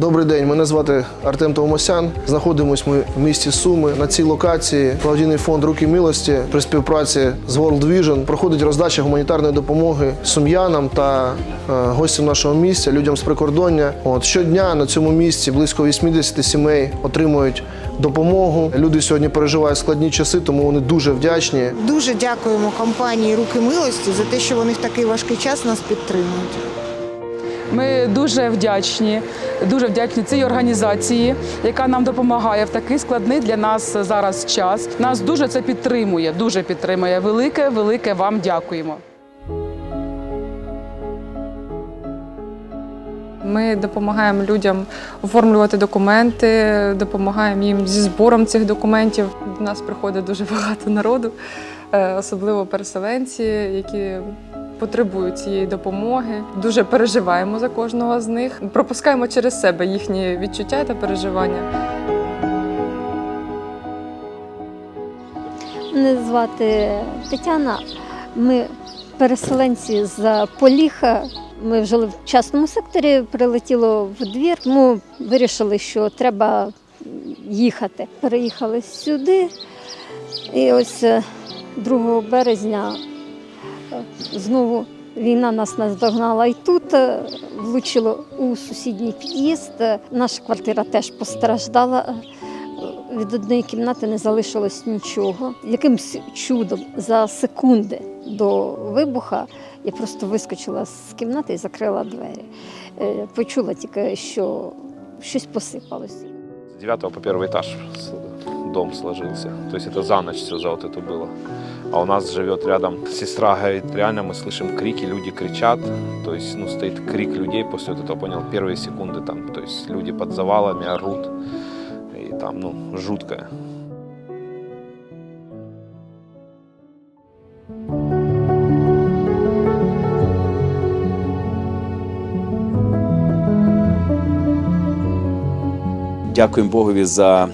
Мене звати Артем Товмосян. Знаходимось ми в місті Суми. На цій локації благодійний фонд Руки милості при співпраці з World Vision проходить роздача гуманітарної допомоги сум'янам та е, гостям нашого місця, людям з прикордоння. От щодня на цьому місці близько 80 сімей отримують допомогу. Люди сьогодні переживають складні часи, тому вони дуже вдячні. Дуже дякуємо компанії Руки милості за те, що вони в такий важкий час нас підтримують. Ми дуже вдячні, дуже вдячні цій організації, яка нам допомагає в такий складний для нас зараз час. Нас дуже це підтримує, дуже підтримує. Велике, велике вам дякуємо. Ми допомагаємо людям оформлювати документи, допомагаємо їм зі збором цих документів. До нас приходить дуже багато народу, е, особливо переселенці, які потребують цієї допомоги. Дуже переживаємо за кожного з них. Пропускаємо через себе їхні відчуття та переживання. Мене звати Тетяна. Ми переселенці з Поліха. Ми жили в частному секторі, прилетіло в двір. Ми вирішили, що треба їхати. Переїхали сюди. І ось е, 2 березня е, знову війна нас наздогнала. І тут е, влучило у сусідній під'їзд. Е, Наша квартира теж постраждала. Е, від однієї кімнати не залишилось нічого. Якимсь чудом за секунди до вибуха я просто вискочила з кімнати і закрила двері. Е, Почула тільки, що щось посипалось. С девятого по первый этаж с- дом сложился. То есть это за ночь все за вот это было. А у нас живет рядом сестра, говорит, реально мы слышим крики, люди кричат. То есть, ну, стоит крик людей после вот этого, понял, первые секунды там. То есть люди под завалами орут. И там, ну, жуткое. Дякуємо Богові за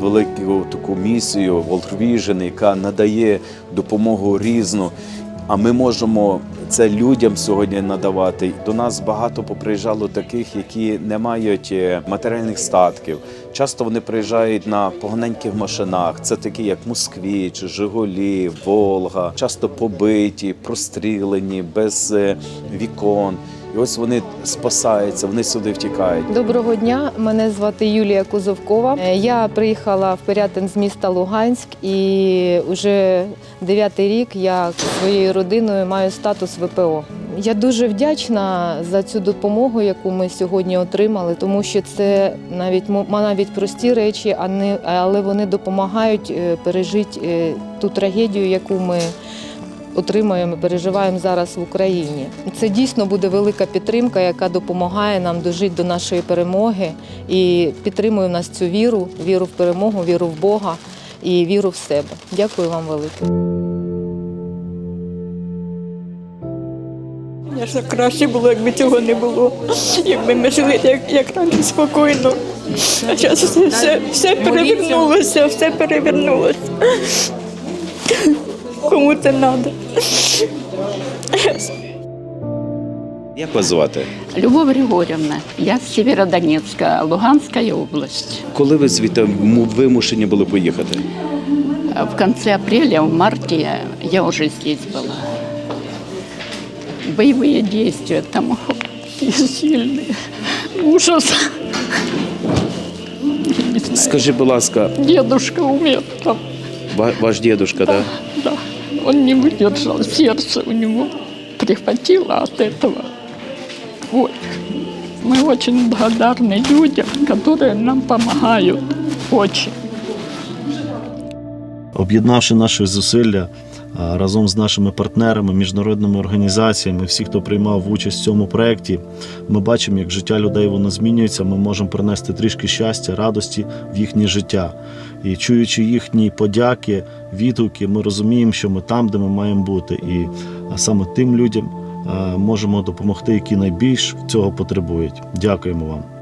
велику таку місію World яка надає допомогу різну. А ми можемо це людям сьогодні надавати. До нас багато поприїжджало таких, які не мають е, матеріальних статків. Часто вони приїжджають на поганеньких машинах. Це такі, як Москвіч, Жигулі, Волга, часто побиті, прострілені, без е, вікон. Ось вони спасаються, вони сюди втікають. Доброго дня, мене звати Юлія Кузовкова. Е, Я приїхала в Пирятин з міста Луганськ і вже дев'ятий рік я своєю родиною маю статус ВПО. Я дуже вдячна за цю допомогу, яку ми сьогодні отримали, тому що це навіть навіть прості речі, а не- але вони допомагають е, пережити е, ту трагедію, яку ми отримуємо, переживаємо зараз в Україні. Це дійсно буде велика підтримка, яка допомагає нам дожити до нашої перемоги і підтримує в нас цю віру, віру в перемогу, віру в Бога і віру в себе. Дякую вам велике. Звісно, краще було, якби цього не було. Якби ми жили як, як раніше спокійно. А зараз все, все, все перевернулося, все перевернулося Кому це треба? Як вас звати? Любовь Григорьевна, я з Северодонецька, Луганська область. Коли ви звідти му- вимушені були поїхати? В конце апреля, в марте я, я уже здесь была. Боевые действия там сильные. Ужас. Не знаю. Скажи, будь ласка, Дедушка умер там, ва- ваш дідушка, да? да. Он не выдержал, сердце у него прихватило от этого. Вот. Мы очень благодарны людям, которые нам помогают. Очень. об'єднавши наші зусилля а, разом з нашими партнерами, міжнародними організаціями, всі, хто приймав участь в цьому проєкті, ми бачимо, як життя людей воно змінюється. Ми можемо принести трішки щастя, радості в їхнє життя. І чуючи їхні подяки, відгуки, ми розуміємо, що ми там, де ми маємо бути, і саме тим людям можемо допомогти, які найбільш цього потребують. Дякуємо вам.